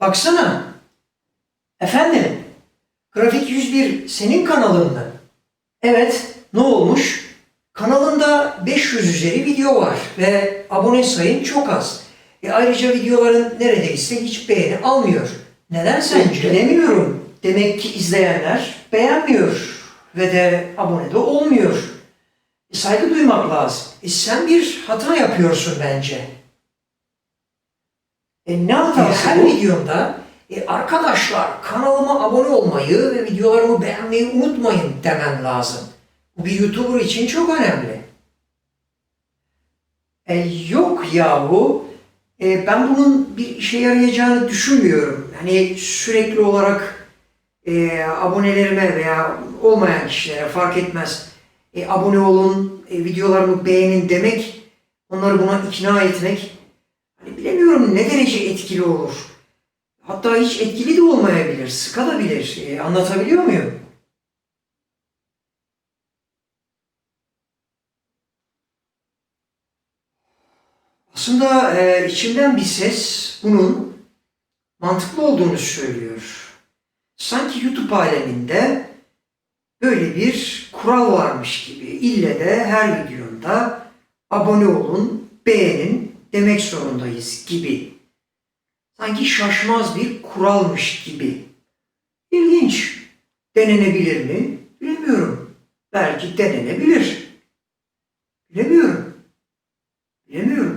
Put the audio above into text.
Baksana. Efendim, Grafik 101 senin kanalın mı? Evet, ne olmuş? Kanalında 500 üzeri video var ve abone sayın çok az. E ayrıca videoların neredeyse hiç beğeni almıyor. Neden sence? Bilemiyorum. Demek ki izleyenler beğenmiyor ve de abone de olmuyor. E, saygı duymak lazım. E, sen bir hata yapıyorsun bence. E, ne hatası Her videomda e, arkadaşlar kanalıma abone olmayı ve videolarımı beğenmeyi unutmayın demen lazım. Bu bir YouTuber için çok önemli. E, yok yahu. E, ben bunun bir işe yarayacağını düşünmüyorum. Hani sürekli olarak e, abonelerime veya olmayan kişilere fark etmez. E, abone olun, e, videolarımı beğenin demek, onları buna ikna etmek bilemiyorum ne derece etkili olur. Hatta hiç etkili de olmayabilir, sıkabilir. E, anlatabiliyor muyum? Aslında e, içimden bir ses bunun mantıklı olduğunu söylüyor. Sanki YouTube aleminde böyle bir kural varmış gibi. İlle de her videomda abone olun, beğenin demek zorundayız gibi. Sanki şaşmaz bir kuralmış gibi. İlginç. Denenebilir mi? Bilemiyorum. Belki denenebilir. Bilemiyorum. Bilemiyorum.